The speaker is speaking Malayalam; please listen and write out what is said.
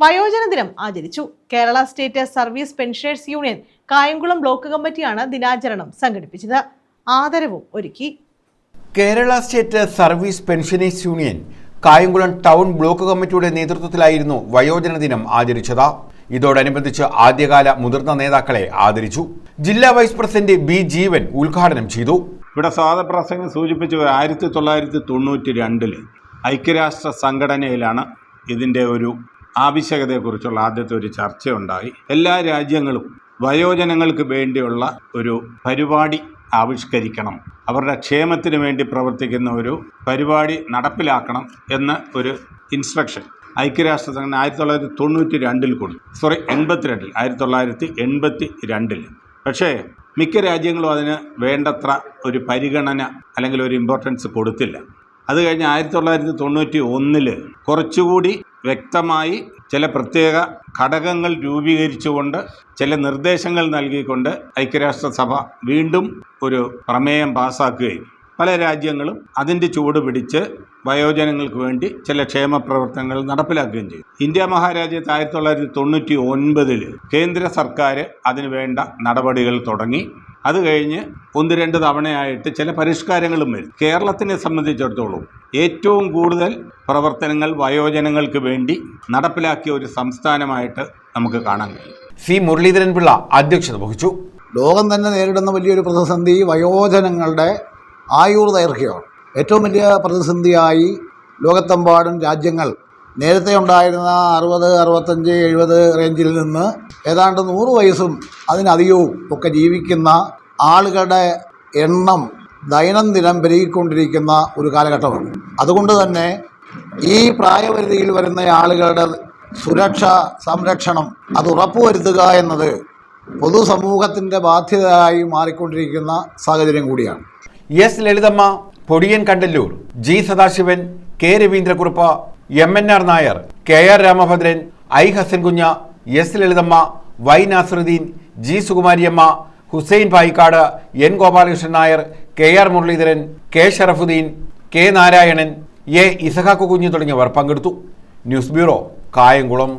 വയോജന ദിനം ആചരിച്ചു. Kerala state service pensioners union Kayamkulam block കമ്മിറ്റിയാണ് ദിനാചരണം സംഘടിപ്പിച്ചത്. ആദരവും ഒരുക്കി. Kerala state service pensioners union Kayamkulam town block കമ്മിറ്റിയുടെ നേതൃത്വത്തിലായിരുന്നു വയോജന ദിനം ആചരിച്ചത്. ഇതോടനുബന്ധിച്ച് ആദ്യകാല മുതിർന്ന നേതാക്കളെ ആദരിച്ചു. ജില്ലാ വൈസ് പ്രസിഡന്റ് ബി ജീവൻ ഉദ്ഘാടനം ചെയ്തു. ഇവിടെ സ്വാതപ്രസംഗം സൂചിപ്പിച്ച ആയിരത്തി തൊള്ളായിരത്തി തൊണ്ണൂറ്റി രണ്ടിൽ ഐക്യരാഷ്ട്ര സംഘടനയിലാണ് ഇതിന്റെ ഒരു ആവശ്യകതയെക്കുറിച്ചുള്ള ആദ്യത്തെ ഒരു ചർച്ചയുണ്ടായി. എല്ലാ രാജ്യങ്ങളും വയോജനങ്ങൾക്ക് വേണ്ടിയുള്ള ഒരു പരിപാടി ആവിഷ്കരിക്കണം. അവരുടെ ക്ഷേമത്തിന് വേണ്ടി പ്രവർത്തിക്കുന്ന ഒരു പരിപാടി നടപ്പിലാക്കണം എന്ന ഒരു ഇൻസ്ട്രക്ഷൻ ഐക്യരാഷ്ട്ര സംഘടന ആയിരത്തി തൊള്ളായിരത്തി തൊണ്ണൂറ്റി രണ്ടിൽ കൊടുത്തു. സോറി എൺപത്തിരണ്ടിൽ ആയിരത്തി തൊള്ളായിരത്തി എൺപത്തി രണ്ടിൽ പക്ഷേ മിക്ക രാജ്യങ്ങളും അതിന് വേണ്ടത്ര ഒരു പരിഗണന അല്ലെങ്കിൽ ഒരു ഇമ്പോർട്ടൻസ് കൊടുത്തില്ല. അത് കഴിഞ്ഞ് ആയിരത്തി തൊള്ളായിരത്തി തൊണ്ണൂറ്റി ഒന്നിൽ കുറച്ചുകൂടി വ്യക്തമായി ചില പ്രത്യേക ഘടകങ്ങൾ രൂപീകരിച്ചുകൊണ്ട് ചില നിർദ്ദേശങ്ങൾ നൽകിക്കൊണ്ട് ഐക്യരാഷ്ട്രസഭ വീണ്ടും ഒരു പ്രമേയം പാസാക്കുകയും പല രാജ്യങ്ങളും അതിന്റെ ചൂട് പിടിച്ച് വയോജനങ്ങൾക്ക് വേണ്ടി ചില ക്ഷേമ പ്രവർത്തനങ്ങൾ നടപ്പിലാക്കുകയും ചെയ്തു. ഇന്ത്യ മഹാരാജ്യത്ത് ആയിരത്തി തൊള്ളായിരത്തി തൊണ്ണൂറ്റി ഒൻപതിൽ കേന്ദ്ര സർക്കാർ അതിന് വേണ്ട നടപടികൾ തുടങ്ങി. അത് കഴിഞ്ഞ് ഒന്ന് രണ്ട് തവണയായിട്ട് ചില പരിഷ്കാരങ്ങളും വരും. കേരളത്തിനെ സംബന്ധിച്ചിടത്തോളം ഏറ്റവും കൂടുതൽ പ്രവർത്തനങ്ങൾ വയോജനങ്ങൾക്ക് വേണ്ടി നടപ്പിലാക്കിയ ഒരു സംസ്ഥാനമായിട്ട് നമുക്ക് കാണാൻ കഴിയും. സി മുരളീധരൻ പിള്ള അധ്യക്ഷത വഹിച്ചു. ലോകം തന്നെ നേരിടുന്ന വലിയൊരു പ്രതിസന്ധി വയോജനങ്ങളുടെ ആയുർ ദൈർഘ്യമാണ്. ഏറ്റവും വലിയ പ്രതിസന്ധിയായി ലോകത്തെമ്പാടും രാജ്യങ്ങൾ നേരത്തെ ഉണ്ടായിരുന്ന അറുപത് അറുപത്തഞ്ച് എഴുപത് റേഞ്ചിൽ നിന്ന് ഏതാണ്ട് നൂറ് വയസ്സും അതിനധികവും ഒക്കെ ജീവിക്കുന്ന ആളുകളുടെ എണ്ണം ദൈനംദിനം പെരുകിക്കൊണ്ടിരിക്കുന്ന ഒരു കാലഘട്ടമാണ്. അതുകൊണ്ട് തന്നെ ഈ പ്രായപരിധിയിൽ വരുന്ന ആളുകളുടെ സുരക്ഷ സംരക്ഷണം അത് ഉറപ്പുവരുത്തുക എന്നത് പൊതുസമൂഹത്തിന്റെ ബാധ്യതയായി മാറിക്കൊണ്ടിരിക്കുന്ന സാഹചര്യം കൂടിയാണ്. S Lalithamma Podiyan Kandallur G Sadasivan K Raveendrakurup M N R Nair K R Ramabhadran I Hasankunju S Lalithamma Y Nasaruddin G Sukumariyamma Hussain Payikkad N Gopalakrishnan Nair K R Muraleedharan K Sharafuddin K Narayanan A Isahakku Kunju തുടങ്ങിയവർ പങ്കെടുത്തു. News bureau Kayamkulam.